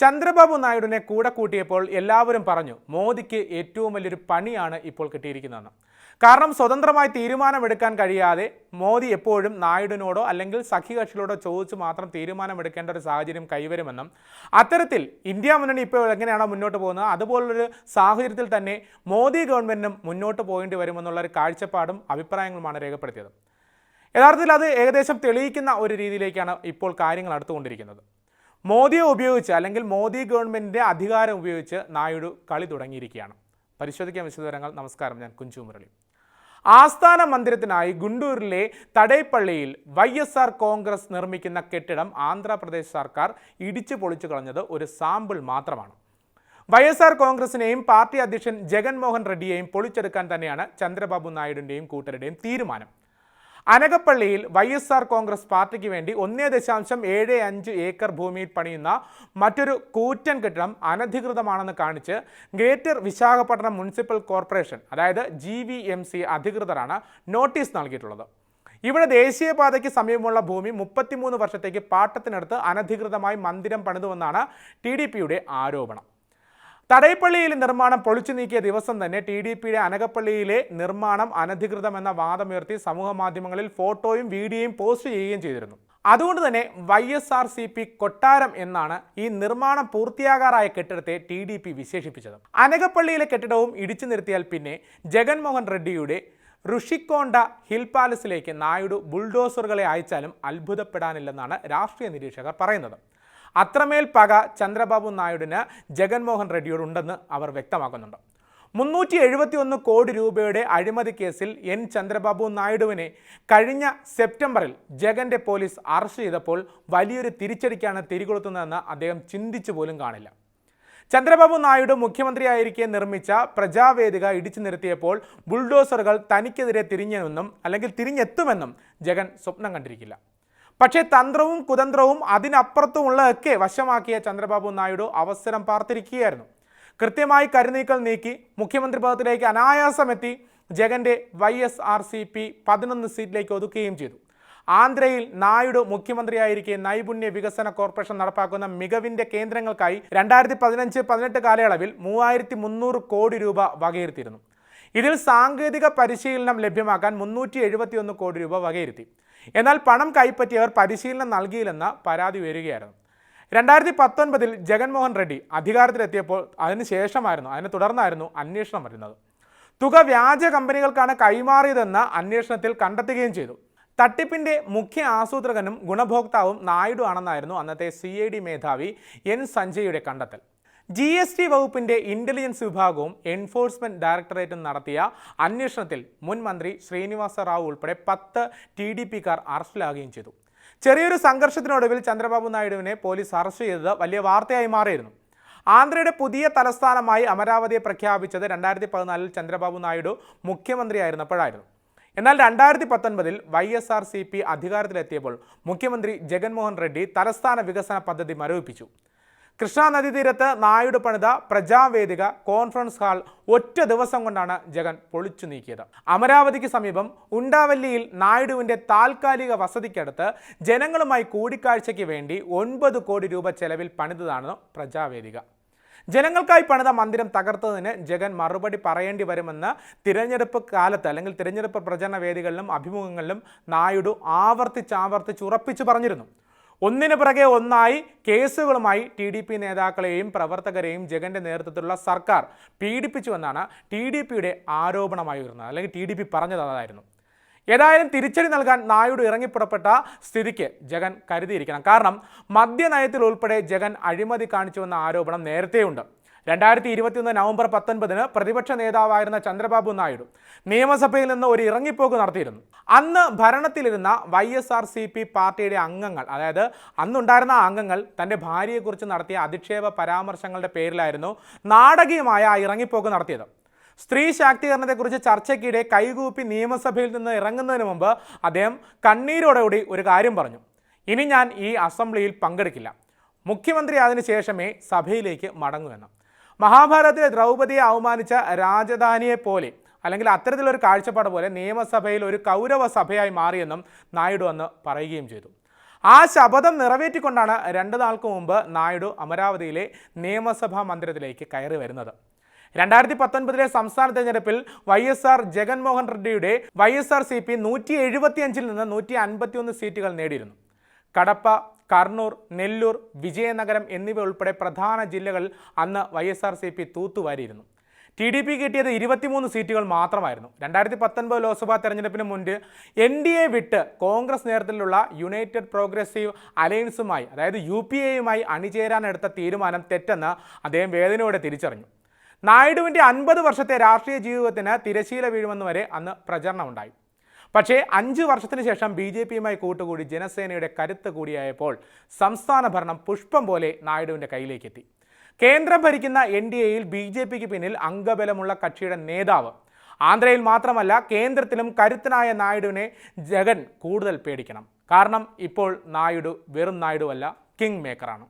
ചന്ദ്രബാബു നായിഡുവിനെ കൂടെ കൂട്ടിയപ്പോൾ എല്ലാവരും പറഞ്ഞു മോദിക്ക് ഏറ്റവും വലിയൊരു പണിയാണ് ഇപ്പോൾ കിട്ടിയിരിക്കുന്നതെന്ന്. കാരണം സ്വതന്ത്രമായി തീരുമാനമെടുക്കാൻ കഴിയാതെ മോദി എപ്പോഴും നായിഡുവിനോടോ അല്ലെങ്കിൽ സഖ്യകക്ഷികളോടോ ചോദിച്ച് മാത്രം തീരുമാനമെടുക്കേണ്ട ഒരു സാഹചര്യം കൈവരുമെന്നും അത്തരത്തിൽ ഇന്ത്യ മുന്നണി ഇപ്പോൾ എങ്ങനെയാണോ മുന്നോട്ട് പോകുന്നത് അതുപോലൊരു സാഹചര്യത്തിൽ തന്നെ മോദി ഗവൺമെന്റിനും മുന്നോട്ട് പോകേണ്ടി വരുമെന്നുള്ള ഒരു കാഴ്ചപ്പാടും അഭിപ്രായങ്ങളുമാണ് രേഖപ്പെടുത്തിയത്. യഥാർത്ഥത്തിൽ അത് ഏകദേശം തെളിയിക്കുന്ന ഒരു രീതിയിലേക്കാണ് ഇപ്പോൾ കാര്യങ്ങൾ അടുത്തുകൊണ്ടിരിക്കുന്നത് മോദിയെ ഉപയോഗിച്ച് അല്ലെങ്കിൽ മോദി ഗവൺമെന്റിന്റെ അധികാരം ഉപയോഗിച്ച് നായിഡു കളി തുടങ്ങിയിരിക്കുകയാണ്. പരിശോധിക്കാൻ വിശദവിവരങ്ങൾ. നമസ്കാരം ഞാൻ കുഞ്ചു മുരളി. ആസ്ഥാന മന്ദിരത്തിനായി ഗുണ്ടൂരിലെ തടൈപ്പള്ളിയിൽ വൈ എസ് ആർ കോൺഗ്രസ് നിർമ്മിക്കുന്ന കെട്ടിടം ആന്ധ്രാപ്രദേശ് സർക്കാർ ഇടിച്ചു പൊളിച്ചു കളഞ്ഞത് ഒരു സാമ്പിൾ മാത്രമാണ്. വൈ എസ് ആർ കോൺഗ്രസിനെയും പാർട്ടി അധ്യക്ഷൻ ജഗൻമോഹൻ റെഡ്ഡിയെയും പൊളിച്ചെടുക്കാൻ തന്നെയാണ് ചന്ദ്രബാബു നായിഡുവിന്റെയും കൂട്ടരുടെയും തീരുമാനം. അനകപ്പള്ളിയിൽ വൈ എസ് ആർ കോൺഗ്രസ് പാർട്ടിക്ക് വേണ്ടി ഒന്നേ ദശാംശം ഏഴ് അഞ്ച് ഏക്കർ ഭൂമിയിൽ പണിയുന്ന മറ്റൊരു കൂറ്റൻ കെട്ടിടം അനധികൃതമാണെന്ന് കാണിച്ച് ഗ്രേറ്റർ വിശാഖപട്ടണം മുനിസിപ്പൽ കോർപ്പറേഷൻ അതായത് ജി വി എം സി അധികൃതരാണ് നോട്ടീസ് നൽകിയിട്ടുള്ളത്. ഇവിടെ ദേശീയപാതയ്ക്ക് സമീപമുള്ള ഭൂമി മുപ്പത്തിമൂന്ന് വർഷത്തേക്ക് പാട്ടത്തിനടുത്ത് അനധികൃതമായി മന്ദിരം പണിതുവെന്നാണ് ടി ഡി പിയുടെ ആരോപണം. തടയപ്പള്ളിയിലെ നിർമ്മാണം പൊളിച്ചു നീക്കിയ ദിവസം തന്നെ ടി ഡി പിയുടെ അനകപ്പള്ളിയിലെ നിർമ്മാണം അനധികൃതമെന്ന വാദമുയർത്തി സമൂഹ മാധ്യമങ്ങളിൽ ഫോട്ടോയും വീഡിയോയും പോസ്റ്റ് ചെയ്യുകയും ചെയ്തിരുന്നു. അതുകൊണ്ട് തന്നെ Y S R C P കൊട്ടാരം എന്നാണ് ഈ നിർമ്മാണം പൂർത്തിയാകാറായ കെട്ടിടത്തെ ടി ഡി പി വിശേഷിപ്പിച്ചത്. അനകപ്പള്ളിയിലെ കെട്ടിടവും ഇടിച്ചു നിർത്തിയാൽ പിന്നെ ജഗൻമോഹൻ റെഡ്ഡിയുടെ ഋഷിക്കോണ്ട ഹിൽ പാലസിലേക്ക് നായിഡു ബുൾഡോസറുകളെ അയച്ചാലും അത്ഭുതപ്പെടാനില്ലെന്നാണ് രാഷ്ട്രീയ നിരീക്ഷകർ പറയുന്നത്. അത്രമേൽ പക ചന്ദ്രബാബു നായിഡുവിന് ജഗൻമോഹൻ റെഡ്ഡിയോട് ഉണ്ടെന്ന് അവർ വ്യക്തമാക്കുന്നുണ്ട്. മുന്നൂറ്റി എഴുപത്തി ഒന്ന് കോടി രൂപയുടെ അഴിമതി കേസിൽ എൻ ചന്ദ്രബാബു നായിഡുവിനെ കഴിഞ്ഞ സെപ്റ്റംബറിൽ ജഗന്റെ പോലീസ് അറസ്റ്റ് ചെയ്തപ്പോൾ വലിയൊരു തിരിച്ചടിക്കാണ് തിരികൊളുത്തുന്നതെന്ന് അദ്ദേഹം ചിന്തിച്ചു പോലും കാണില്ല. ചന്ദ്രബാബു നായിഡു മുഖ്യമന്ത്രിയായിരിക്കെ നിർമ്മിച്ച പ്രജാവേദിക ഇടിച്ചു നിർത്തിയപ്പോൾ ബുൾഡോസറുകൾ തനിക്കെതിരെ തിരിഞ്ഞെന്നും അല്ലെങ്കിൽ തിരിഞ്ഞെത്തുമെന്നും ജഗൻ സ്വപ്നം കണ്ടിരിക്കില്ല. പക്ഷേ തന്ത്രവും കുതന്ത്രവും അതിനപ്പുറത്തുമുള്ളതൊക്കെ വശമാക്കിയ ചന്ദ്രബാബു നായിഡു അവസരം പാർത്തിരിക്കുകയായിരുന്നു. കൃത്യമായി കരുനീക്കൽ നീക്കി മുഖ്യമന്ത്രി പദത്തിലേക്ക് അനായാസം എത്തി ജഗന്റെ Y S R C P പതിനൊന്ന് സീറ്റിലേക്ക് ഒതുക്കുകയും ചെയ്തു. ആന്ധ്രയിൽ നായിഡു മുഖ്യമന്ത്രിയായിരിക്കെ നൈപുണ്യ വികസന കോർപ്പറേഷൻ നടപ്പാക്കുന്ന മികവിന്റെ കേന്ദ്രങ്ങൾക്കായി രണ്ടായിരത്തി പതിനഞ്ച് പതിനെട്ട് കാലയളവിൽ മൂവായിരത്തി മുന്നൂറ് കോടി രൂപ വകയിരുത്തിയിരുന്നു. ഇതിൽ സാങ്കേതിക പരിശീലനം ലഭ്യമാക്കാൻ മുന്നൂറ്റി എഴുപത്തിയൊന്ന് കോടി രൂപ വകയിരുത്തി. എന്നാൽ പണം കൈപ്പറ്റിയവർ പരിശീലനം നൽകിയില്ലെന്ന പരാതി ഉയരുകയായിരുന്നു. രണ്ടായിരത്തി പത്തൊൻപതിൽ ജഗൻമോഹൻ റെഡ്ഡി അധികാരത്തിലെത്തിയപ്പോൾ അതിന് ശേഷമായിരുന്നു അതിനെ തുടർന്നായിരുന്നു അന്വേഷണം വരുന്നത്. തുക വ്യാജ കമ്പനികൾക്കാണ് കൈമാറിയതെന്ന അന്വേഷണത്തിൽ കണ്ടെത്തുകയും ചെയ്തു. തട്ടിപ്പിന്റെ മുഖ്യ ആസൂത്രകനും ഗുണഭോക്താവും നായിഡു ആണെന്നായിരുന്നു അന്നത്തെ സി മേധാവി എൻ സഞ്ജയുടെ കണ്ടെത്തൽ. ജി എസ് ടി വകുപ്പിന്റെ ഇന്റലിജൻസ് വിഭാഗവും എൻഫോഴ്സ്മെന്റ് ഡയറക്ടറേറ്റും നടത്തിയ അന്വേഷണത്തിൽ മുൻ മന്ത്രി ശ്രീനിവാസ റാവു ഉൾപ്പെടെ പത്ത് ടി ഡി പിക്കാർ അറസ്റ്റിലാകുകയും ചെയ്തു. ചെറിയൊരു സംഘർഷത്തിനൊടുവിൽ ചന്ദ്രബാബു നായിഡുവിനെ പോലീസ് അറസ്റ്റ് ചെയ്തത് വലിയ വാർത്തയായി മാറിയിരുന്നു. ആന്ധ്രയുടെ പുതിയ തലസ്ഥാനമായി അമരാവതിയെ പ്രഖ്യാപിച്ചത് രണ്ടായിരത്തി പതിനാലിൽ ചന്ദ്രബാബു നായിഡു മുഖ്യമന്ത്രിയായിരുന്നപ്പോഴായിരുന്നു. എന്നാൽ രണ്ടായിരത്തി പത്തൊൻപതിൽ Y S R C P അധികാരത്തിലെത്തിയപ്പോൾ മുഖ്യമന്ത്രി ജഗൻമോഹൻ റെഡ്ഡി തലസ്ഥാന വികസന പദ്ധതി മരവിപ്പിച്ചു. കൃഷ്ണാ നദീതീരത്ത് നായുടെ പണിത പ്രജാവേദിക കോൺഫറൻസ് ഹാൾ ഒറ്റ ദിവസം കൊണ്ടാണ് ജഗൻ പൊളിച്ചു നീക്കിയത്. അമരാവതിക്ക് സമീപം ഉണ്ടാവല്ലിയിൽ നായിഡുവിന്റെ താൽക്കാലിക വസതിക്കടുത്ത് ജനങ്ങളുമായി കൂടിക്കാഴ്ചയ്ക്ക് വേണ്ടി ഒൻപത് കോടി രൂപ ചെലവിൽ പണിതതാണ് പ്രജാവേദിക. ജനങ്ങൾക്കായി പണിത മന്ദിരം തകർത്തതിന് ജഗൻ മറുപടി പറയേണ്ടി വരുമെന്ന് തിരഞ്ഞെടുപ്പ് കാലത്ത് അല്ലെങ്കിൽ തിരഞ്ഞെടുപ്പ് പ്രചരണ വേദികളിലും അഭിമുഖങ്ങളിലും നായിഡു ആവർത്തിച്ചാവർത്തിച്ച് ഉറപ്പിച്ചു പറഞ്ഞിരുന്നു. ഒന്നിനു പുറകെ ഒന്നായി കേസുകളുമായി ടി ഡി പി നേതാക്കളെയും പ്രവർത്തകരെയും ജഗന്റെ നേതൃത്വത്തിലുള്ള സർക്കാർ പീഡിപ്പിച്ചുവെന്നാണ് ടി ഡി പിയുടെ ആരോപണമായി വരുന്നത്. അല്ലെങ്കിൽ ടി ഡി പി പറഞ്ഞത് അതായിരുന്നു. ഏതായാലും തിരിച്ചടി നൽകാൻ നായുഡു ഇറങ്ങിപ്പുറപ്പെട്ട സ്ഥിതിക്ക് ജഗൻ കരുതിയിരിക്കണം. കാരണം മദ്യനയത്തിൽ ഉൾപ്പെടെ ജഗൻ അഴിമതി കാണിച്ചുവെന്ന ആരോപണം നേരത്തെയുണ്ട്. രണ്ടായിരത്തി ഇരുപത്തിയൊന്ന് നവംബർ പത്തൊൻപതിന് പ്രതിപക്ഷ നേതാവായിരുന്ന ചന്ദ്രബാബു നായിഡു നിയമസഭയിൽ നിന്ന് ഒരു ഇറങ്ങിപ്പോക്ക് നടത്തിയിരുന്നു. അന്ന് ഭരണത്തിലിരുന്ന Y S R C P പാർട്ടിയുടെ അംഗങ്ങൾ അതായത് അന്നുണ്ടായിരുന്ന അംഗങ്ങൾ തന്റെ ഭാര്യയെക്കുറിച്ച് നടത്തിയ അധിക്ഷേപ പരാമർശങ്ങളുടെ പേരിലായിരുന്നു നാടകീയമായ ആ ഇറങ്ങിപ്പോക്ക് നടത്തിയത്. സ്ത്രീ ശാക്തീകരണത്തെക്കുറിച്ച് ചർച്ചയ്ക്കിടെ കൈകൂപ്പി നിയമസഭയിൽ നിന്ന് ഇറങ്ങുന്നതിന് മുമ്പ് അദ്ദേഹം കണ്ണീരോടുകൂടി ഒരു കാര്യം പറഞ്ഞു. ഇനി ഞാൻ ഈ അസംബ്ലിയിൽ പങ്കെടുക്കില്ല. മുഖ്യമന്ത്രി അതിനുശേഷമേ സഭയിലേക്ക് മടങ്ങൂ മഹാഭാരതത്തിലെ ദ്രൗപദിയെ അവമാനിച്ച രാജധാനിയെ പോലെ അല്ലെങ്കിൽ അത്തരത്തിലൊരു കാഴ്ചപ്പാട് പോലെ നിയമസഭയിൽ ഒരു കൗരവ സഭയായി മാറിയെന്നും നായിഡു അന്ന് പറയുകയും ചെയ്തു. ആ ശപഥം നിറവേറ്റിക്കൊണ്ടാണ് രണ്ട് നാൾക്ക് മുമ്പ് നായിഡു അമരാവതിയിലെ നിയമസഭാ മന്ദിരത്തിലേക്ക് കയറി വരുന്നത്. രണ്ടായിരത്തി പത്തൊൻപതിലെ സംസ്ഥാന തെരഞ്ഞെടുപ്പിൽ Y S R Jaganmohan റെഡ്ഡിയുടെ Y S R C P നൂറ്റി എഴുപത്തിയഞ്ചിൽ നിന്ന് നൂറ്റി അൻപത്തിയൊന്ന് സീറ്റുകൾ നേടിയിരുന്നു. കടപ്പ കർണൂർ നെല്ലൂർ വിജയനഗരം എന്നിവ ഉൾപ്പെടെ പ്രധാന ജില്ലകൾ അന്ന് Y S R C P തൂത്തുവാരിയിരുന്നു. T D P കിട്ടിയത് ഇരുപത്തിമൂന്ന് സീറ്റുകൾ മാത്രമായിരുന്നു. രണ്ടായിരത്തി പത്തൊൻപത് ലോക്സഭാ തെരഞ്ഞെടുപ്പിന് മുൻപ് എൻ ഡി എ വിട്ട് കോൺഗ്രസ് നേതൃത്വത്തിലുള്ള യുണൈറ്റഡ് പ്രോഗ്രസീവ് അലയൻസുമായി അതായത് യു പി എയുമായി അണിചേരാനെടുത്ത തീരുമാനം തെറ്റെന്ന് അദ്ദേഹം വേദനയോടെ തിരിച്ചറിഞ്ഞു. നായിഡുവിന്റെ അൻപത് വർഷത്തെ രാഷ്ട്രീയ ജീവിതത്തിന് തിരശീല വീഴുമെന്ന് വരെ അന്ന് പ്രചരണമുണ്ടായി. പക്ഷേ അഞ്ച് വർഷത്തിന് ശേഷം ബി ജെ പിയുമായി കൂട്ടുകൂടി ജനസേനയുടെ കരുത്ത് കൂടിയായപ്പോൾ സംസ്ഥാന ഭരണം പുഷ്പം പോലെ നായിഡുവിന്റെ കയ്യിലേക്കെത്തി. കേന്ദ്രം ഭരിക്കുന്ന എൻ ഡി എയിൽ ബി ജെ പിക്ക് പിന്നിൽ അംഗബലമുള്ള കക്ഷിയുടെ നേതാവ്. ആന്ധ്രയിൽ മാത്രമല്ല കേന്ദ്രത്തിലും കരുത്തനായ നായിഡുവിനെ ജഗൻ കൂടുതൽ പേടിക്കണം. കാരണം ഇപ്പോൾ നായിഡു വെറും നായിഡുവല്ല കിങ് മേക്കറാണ്.